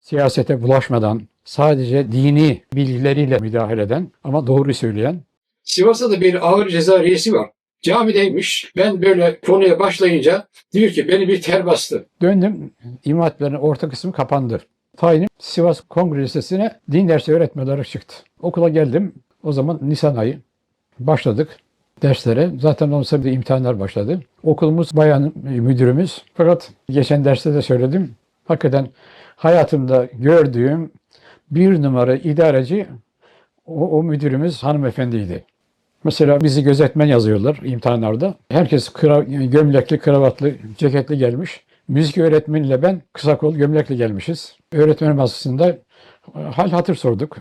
siyasete bulaşmadan sadece dini bilgileriyle müdahale eden ama doğruyu söyleyen Sivas'ta da bir ağır ceza reisi var. Camideymiş. Ben böyle konuya başlayınca diyor ki beni bir ter bastı. Döndüm, İmam Hatiplerinin orta kısmı kapandı. Tayinim Sivas Kongre Lisesi'ne din dersi öğretmen olarak çıktı. Okula geldim. O zaman Nisan ayı. Başladık derslere. Zaten sonra da imtihanlar başladı. Okulumuz bayan müdürümüz. Fakat geçen derste de söyledim. Hakikaten hayatımda gördüğüm bir numara idareci o, o müdürümüz hanımefendiydi. Mesela bizi gözetmen yazıyorlar imtihanlarda. Herkes kra, gömlekli, kravatlı, ceketli gelmiş. Müzik öğretmeniyle ben kısa kol gömlekle gelmişiz. Öğretmen masasında hal hatır sorduk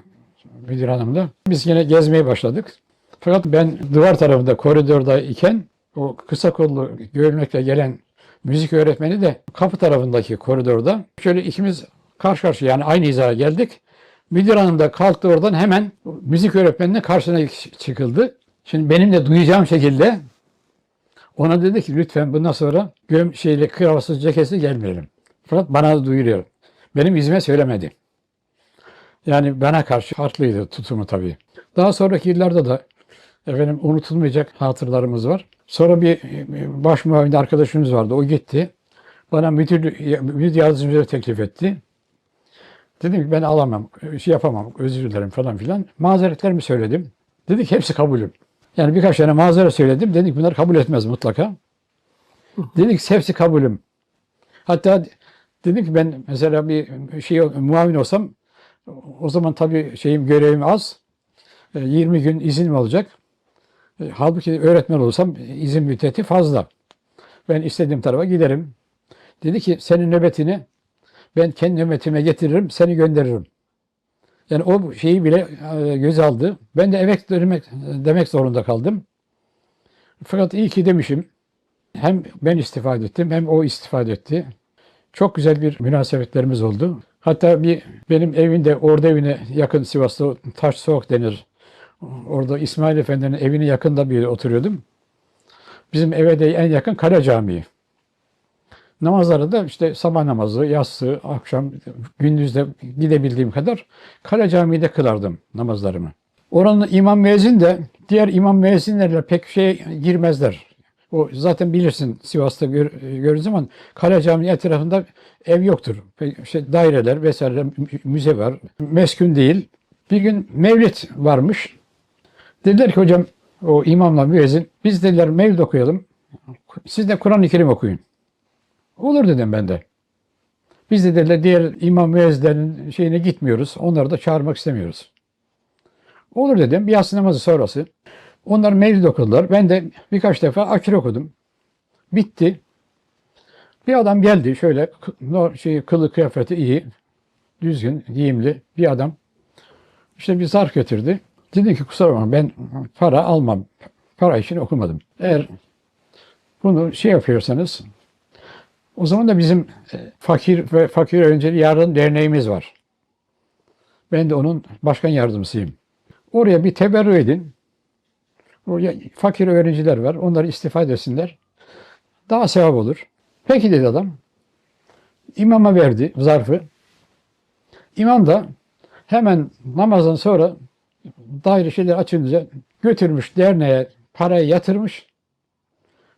müdür hanımla. Biz yine gezmeye başladık. Fakat ben duvar tarafında koridorda iken o kısa kollu gömlekle gelen müzik öğretmeni de kapı tarafındaki koridorda şöyle ikimiz karşı karşıya yani aynı hizaya geldik. Müdür hanım da kalktı oradan hemen müzik öğretmeninin karşısına çıkıldı. Şimdi benim de duyacağım şekilde ona dedi ki lütfen bundan sonra göm şeyle kravatsız ceketsiz gelmeyelim. Fakat bana da duyuruyor. Benim izime söylemedi. Yani bana karşı farklıydı tutumu tabii. Daha sonraki yıllarda da efendim unutulmayacak hatırlarımız var. Sonra bir e, baş muavin arkadaşımız vardı. O gitti. Bana müdür, müdür yardımcılığı teklif etti. Dedim ki ben alamam, şey yapamam, özür dilerim falan filan. Mazeretlerimi söyledim. Dedik hepsi kabulüm. Yani birkaç tane mazeret söyledim. Dedik bunlar kabul etmez mutlaka. Dedik hepsi kabulüm. Hatta dedim ki ben mesela bir şey muavin olsam o zaman tabii şeyim görevim az. E, 20 gün izin olacak. E, Halbuki öğretmen olsam izin müddeti fazla. Ben istediğim tarafa giderim. Dedi ki senin nöbetini ben kendi nöbetime getiririm, seni gönderirim. Yani o şeyi bile e, göz aldı. Ben de evet demek, demek zorunda kaldım. Fakat iyi ki demişim. Hem ben istifade ettim hem o istifade etti. Çok güzel bir münasebetlerimiz oldu. Hatta bir benim evinde orada evine yakın Sivas'ta Taş Soğuk denir. Orada İsmail Efendi'nin evine yakında bir oturuyordum. Bizim eve de en yakın Kale Camii. Namazları da işte sabah namazı, yatsı, akşam, gündüzde gidebildiğim kadar Kale Camii'de kılardım namazlarımı. Oranın imam müezzin de diğer imam müezzinlerle pek şey girmezler. O zaten bilirsin Sivas'ta gör, gördüğün zaman Kale Camii etrafında ev yoktur. İşte daireler vesaire müze var. Meskun değil. Bir gün mevlid varmış. Dediler ki hocam o imamla müezzin biz dediler mevlid okuyalım. Siz de Kur'an-ı Kerim okuyun. Olur dedim ben de. Biz de dediler diğer imam müezzinlerin şeyine gitmiyoruz. Onları da çağırmak istemiyoruz. Olur dedim. Bir yatsı namazı sonrası. Onlar mevlid okudular. Ben de birkaç defa akir okudum. Bitti. Bir adam geldi şöyle şey, kılı kıyafeti iyi, düzgün, giyimli bir adam. İşte bir zarf getirdi. Dedi ki kusura bakma ben para almam. Para için okumadım. Eğer bunu şey yapıyorsanız o zaman da bizim e, fakir ve fakir öğrenci yardım derneğimiz var. Ben de onun başkan yardımcısıyım. Oraya bir teberrü edin. Oraya fakir öğrenciler var. Onları istifade etsinler. Daha sevap olur. Peki dedi adam. İmama verdi zarfı. İmam da hemen namazdan sonra daire şeyler açılınca götürmüş derneğe parayı yatırmış.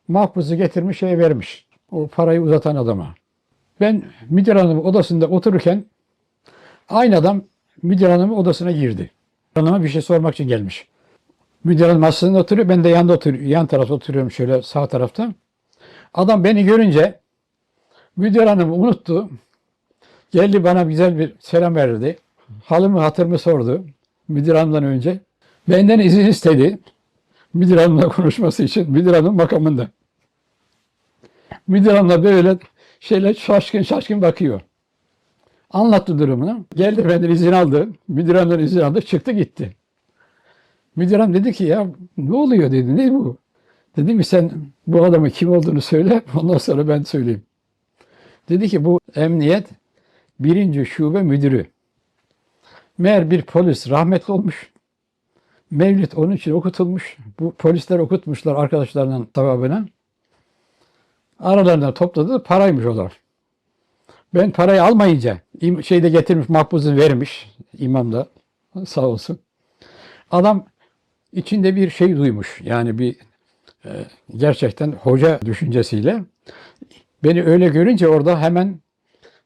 Mahpusu getirmiş şeye vermiş. O parayı uzatan adama. Ben müdür hanımın odasında otururken aynı adam müdür hanımın odasına girdi. Hanıma bir şey sormak için gelmiş. Müdür hanım masasında oturuyor. Ben de yanında oturuyorum. Yan tarafta oturuyorum şöyle sağ tarafta. Adam beni görünce müdür hanım unuttu. Geldi bana güzel bir selam verdi. Halımı hatırımı sordu. Müdür hanımdan önce. Benden izin istedi. Müdür hanımla konuşması için. Müdür hanım makamında. Müdür hanımla böyle şeyler şaşkın şaşkın bakıyor. Anlattı durumunu. Geldi benden izin aldı. Müdür hanımdan izin aldı. Çıktı gitti. Müdür hanım dedi ki ya ne oluyor dedi. Ne bu? Dedim ki sen bu adamın kim olduğunu söyle. Ondan sonra ben söyleyeyim. Dedi ki bu emniyet birinci şube müdürü. Meğer bir polis rahmetli olmuş. Mevlid onun için okutulmuş. Bu polisler okutmuşlar arkadaşlarının sevabına. Aralarında topladı paraymış onlar. Ben parayı almayınca şeyde getirmiş makbuzu vermiş imam da sağ olsun. Adam içinde bir şey duymuş. Yani bir e, gerçekten hoca düşüncesiyle beni öyle görünce orada hemen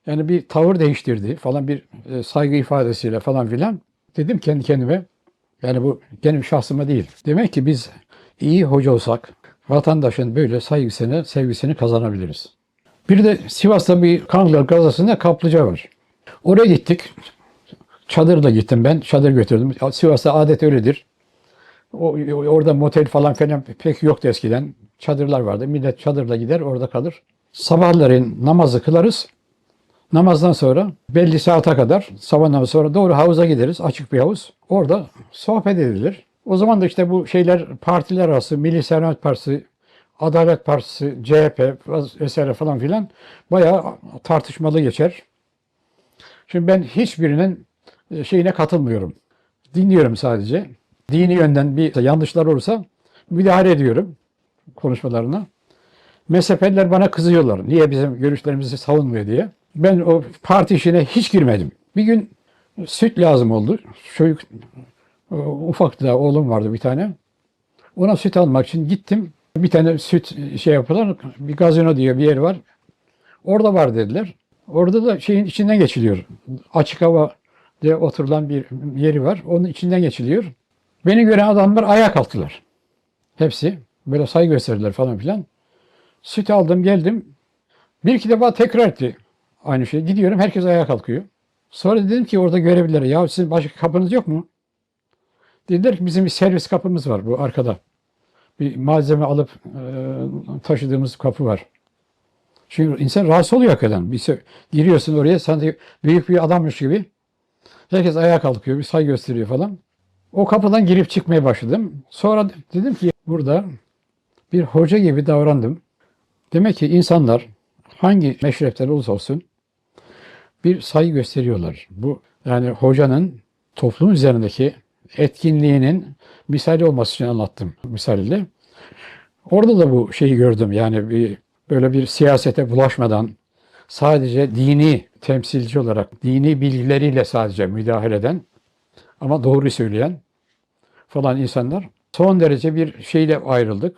yani bir tavır değiştirdi falan bir e, saygı ifadesiyle falan filan. Dedim kendi kendime yani bu benim şahsıma değil. Demek ki biz iyi hoca olsak vatandaşın böyle saygısını, sevgisini kazanabiliriz. Bir de Sivas'ta bir Kanlılar gazasında kaplıca var. Oraya gittik. Çadırla gittim ben. Çadır götürdüm. Sivas'ta adet öyledir. O, orada motel falan falan pek yoktu eskiden. Çadırlar vardı. Millet çadırla gider orada kalır. Sabahleyin namazı kılarız. Namazdan sonra belli saate kadar sabah namazı sonra doğru havuza gideriz. Açık bir havuz. Orada sohbet edilir. O zaman da işte bu şeyler partiler arası Milli Selamet Partisi, Adalet Partisi, CHP vesaire falan filan bayağı tartışmalı geçer. Şimdi ben hiçbirinin e, şeyine katılmıyorum. Dinliyorum sadece. Dini yönden bir yanlışlar olursa müdahale ediyorum konuşmalarına. Mezhepeliler bana kızıyorlar. Niye bizim görüşlerimizi savunmuyor diye. Ben o parti işine hiç girmedim. Bir gün süt lazım oldu. Çocuk e, ufak da oğlum vardı bir tane. Ona süt almak için gittim. Bir tane süt şey yapıyorlar. Bir gazino diye bir yer var. Orada var dediler. Orada da şeyin içinden geçiliyor. Açık hava diye oturulan bir yeri var. Onun içinden geçiliyor. Beni gören adamlar ayağa kalktılar. Hepsi. Böyle saygı gösterdiler falan filan. Süt aldım geldim. Bir iki defa tekrar etti aynı şey. Gidiyorum herkes ayağa kalkıyor. Sonra dedim ki orada görevlilere ya sizin başka kapınız yok mu? Dediler ki bizim bir servis kapımız var bu arkada. Bir malzeme alıp e, taşıdığımız kapı var. Çünkü insan rahatsız oluyor hakikaten. Bir giriyorsun oraya sanki büyük bir adammış gibi. Herkes ayağa kalkıyor, bir saygı gösteriyor falan. O kapıdan girip çıkmaya başladım. Sonra dedim ki burada bir hoca gibi davrandım. Demek ki insanlar hangi meşrepten olursa olsun bir saygı gösteriyorlar. Bu yani hocanın toplum üzerindeki etkinliğinin misali olması için anlattım misaliyle. Orada da bu şeyi gördüm. Yani bir böyle bir siyasete bulaşmadan sadece dini temsilci olarak dini bilgileriyle sadece müdahale eden ama doğruyu söyleyen falan insanlar son derece bir şeyle ayrıldık.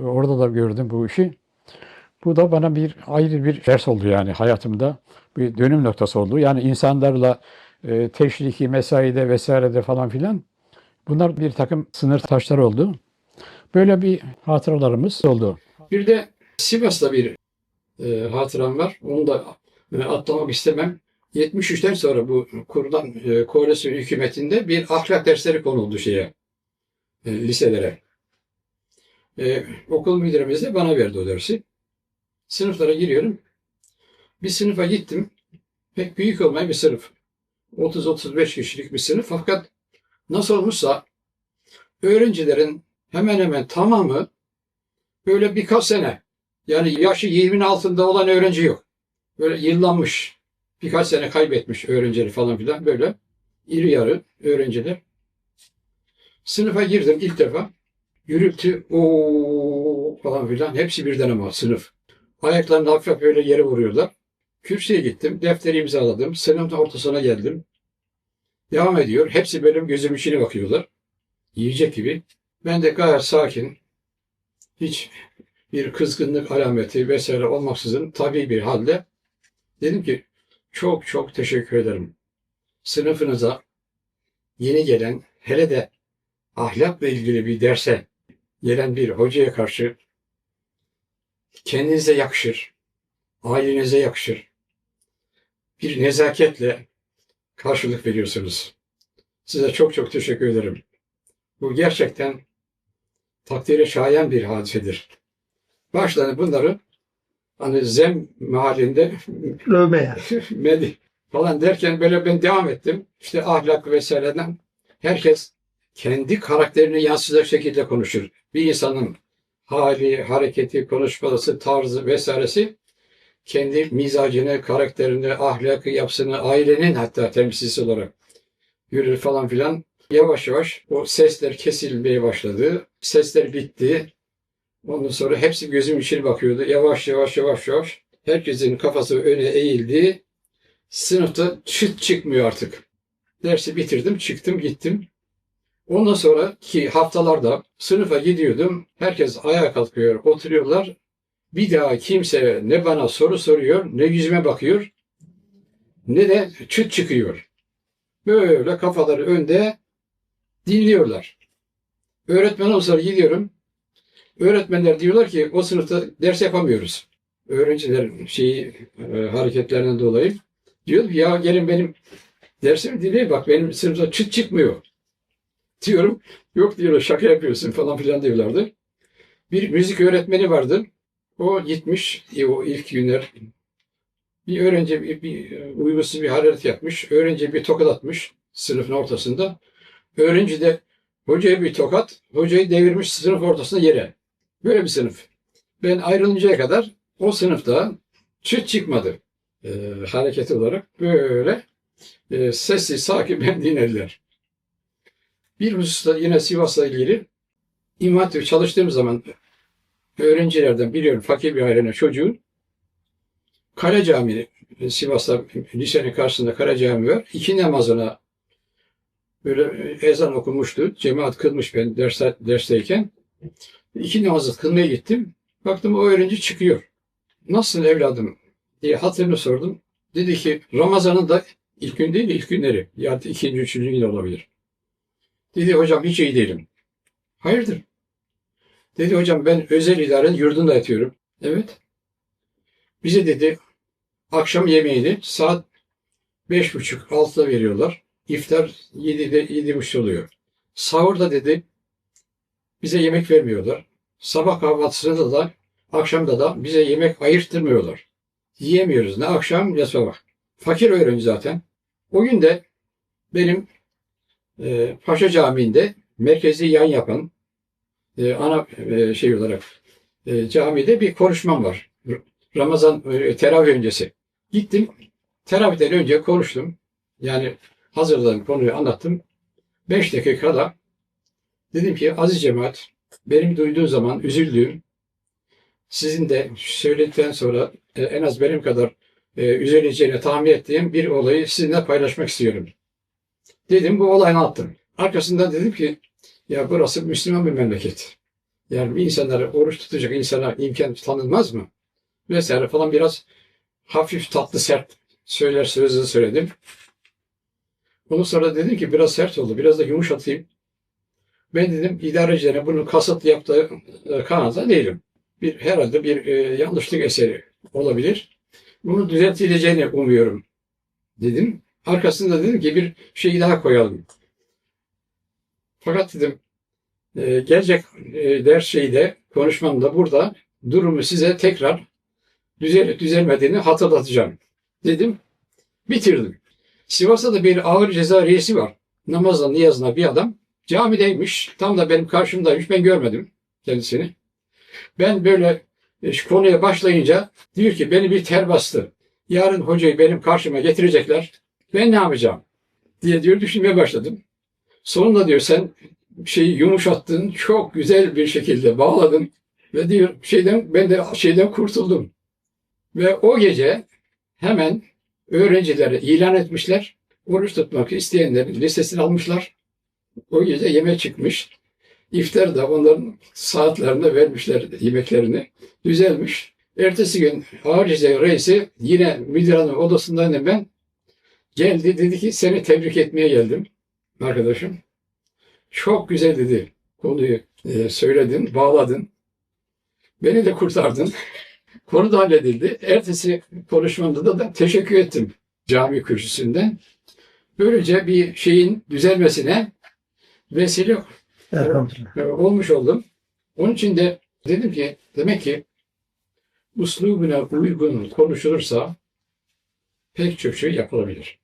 Orada da gördüm bu işi. Bu da bana bir ayrı bir ders oldu yani hayatımda bir dönüm noktası oldu. Yani insanlarla e, teşriki, mesaide vesairede falan filan bunlar bir takım sınır taşları oldu. Böyle bir hatıralarımız oldu. Bir de Sivas'ta bir e, hatıram var. Onu da e, atlamak istemem. 73'ten sonra bu kurulan e, koalisyon hükümetinde bir ahlak dersleri konuldu şeye, e, liselere. E, okul müdürümüz de bana verdi o dersi. Sınıflara giriyorum. Bir sınıfa gittim. Pek büyük olmayan bir sınıf. 30-35 kişilik bir sınıf. Fakat nasıl olmuşsa öğrencilerin hemen hemen tamamı böyle birkaç sene yani yaşı 20'nin altında olan öğrenci yok. Böyle yıllanmış. Birkaç sene kaybetmiş öğrencileri falan filan böyle. iri yarı öğrenciler. Sınıfa girdim ilk defa. Gürültü o falan filan. Hepsi birden ama sınıf. Ayaklarını hafif hafif böyle yere vuruyorlar. Kürsüye gittim. Defteri imzaladım. Sınıfın ortasına geldim. Devam ediyor. Hepsi benim gözüm içine bakıyorlar. Yiyecek gibi. Ben de gayet sakin. Hiç bir kızgınlık alameti vesaire olmaksızın tabii bir halde dedim ki çok çok teşekkür ederim. Sınıfınıza yeni gelen hele de ahlakla ilgili bir derse gelen bir hocaya karşı kendinize yakışır, ailenize yakışır. Bir nezaketle karşılık veriyorsunuz. Size çok çok teşekkür ederim. Bu gerçekten takdire şayan bir hadisedir. Başlarına bunları hani zem mahallinde Övmeye. Medi falan derken böyle ben devam ettim. İşte ahlak vesaireden herkes kendi karakterini yansıtacak şekilde konuşur. Bir insanın hali, hareketi, konuşması, tarzı vesairesi kendi mizacını, karakterini, ahlakı, yapısını, ailenin hatta temsilcisi olarak yürür falan filan. Yavaş yavaş o sesler kesilmeye başladı. Sesler bitti. Ondan sonra hepsi gözüm içine bakıyordu. Yavaş yavaş yavaş yavaş Herkesin kafası öne eğildi. Sınıfta çıt çıkmıyor artık. Dersi bitirdim, çıktım, gittim. Ondan sonraki haftalarda sınıfa gidiyordum. Herkes ayağa kalkıyor, oturuyorlar. Bir daha kimse ne bana soru soruyor, ne yüzüme bakıyor, ne de çıt çıkıyor. Böyle kafaları önde dinliyorlar. Öğretmen olsa gidiyorum. Öğretmenler diyorlar ki o sınıfta ders yapamıyoruz. Öğrencilerin şeyi e, hareketlerinden dolayı. Diyor ki ya gelin benim dersimi dinleyin bak benim sınıfta çıt çıkmıyor. Diyorum yok diyorlar şaka yapıyorsun falan filan diyorlardı. Bir müzik öğretmeni vardı. O gitmiş e, o ilk günler bir öğrenci bir, bir e, uygunsuz bir hararet yapmış. Öğrenci bir tokat atmış sınıfın ortasında. Öğrenci de hocaya bir tokat, hocayı devirmiş sınıf ortasına yere. Böyle bir sınıf. Ben ayrılıncaya kadar o sınıfta çıt çıkmadı. E, hareketi olarak böyle e, sessiz, sakin ben dinlediler. Bir hususta yine Sivas'la ilgili İmam çalıştığım zaman öğrencilerden biliyorum fakir bir ailenin çocuğu Kara Camii, Sivas'ta lisenin karşısında Kara Camii var. İki namazına böyle ezan okumuştu. Cemaat kılmış ben ders, dersteyken. İki namazı kılmaya gittim. Baktım o öğrenci çıkıyor. Nasılsın evladım diye hatırını sordum. Dedi ki Ramazan'ın da ilk gün değil ilk günleri. Ya da ikinci, üçüncü gün olabilir. Dedi hocam hiç iyi değilim. Hayırdır? Dedi hocam ben özel idarenin yurdunda yatıyorum. Evet. Bize dedi akşam yemeğini saat beş buçuk altıda veriyorlar. İftar yedide yedi buçuk oluyor. Sahurda dedi bize yemek vermiyorlar. Sabah kahvaltısında da akşamda da bize yemek ayırttırmıyorlar. Yiyemiyoruz ne akşam ne sabah. Fakir öğrenci zaten. O gün de benim e, Paşa Camii'nde merkezi yan yapan e, ana e, şey olarak e, camide bir konuşmam var. Ramazan teravih öncesi. Gittim. Teravihden önce konuştum. Yani hazırladım konuyu anlattım. Beş dakikada dedim ki aziz cemaat benim duyduğum zaman üzüldüğüm sizin de söyledikten sonra en az benim kadar e, üzüleceğini tahmin ettiğim bir olayı sizinle paylaşmak istiyorum. Dedim bu olayı anlattım. Arkasından dedim ki ya burası Müslüman bir memleket. Yani insanlara oruç tutacak insana imkan tanınmaz mı? Vesaire falan biraz hafif tatlı sert söyler sözü söyledim. Ondan sonra dedim ki biraz sert oldu. Biraz da yumuşatayım. Ben dedim idarecilerine bunu kasıtlı yaptığı e, kanaatta değilim. Bir, herhalde bir e, yanlışlık eseri olabilir. Bunu düzeltileceğini umuyorum dedim. Arkasında dedim ki bir şey daha koyalım. Fakat dedim e, gelecek e, ders şeyde konuşmamda burada durumu size tekrar düzel, düzelmediğini hatırlatacağım dedim. Bitirdim. Sivas'ta da bir ağır ceza reisi var. Namazla niyazına bir adam. Camideymiş. Tam da benim karşımdaymış. Ben görmedim kendisini. Ben böyle e, konuya başlayınca diyor ki beni bir ter bastı. Yarın hocayı benim karşıma getirecekler. Ben ne yapacağım? diye diyor düşünmeye başladım. Sonunda diyor sen şeyi yumuşattın, çok güzel bir şekilde bağladın ve diyor şeyden ben de şeyden kurtuldum. Ve o gece hemen öğrencilere ilan etmişler. Oruç tutmak isteyenlerin listesini almışlar. O gece yemek çıkmış. İftar da onların saatlerinde vermişler yemeklerini. Düzelmiş. Ertesi gün ağır reisi yine müdür hanım odasındaydım ben. Geldi dedi ki seni tebrik etmeye geldim arkadaşım. Çok güzel dedi. Konuyu e, söyledin, bağladın. Beni de kurtardın. Konu da halledildi. Ertesi konuşmamda da, da teşekkür ettim cami kürsüsünden. Böylece bir şeyin düzelmesine vesile e, olmuş oldum. Onun için de dedim ki demek ki uslubuna uygun konuşulursa pek çok şey yapılabilir.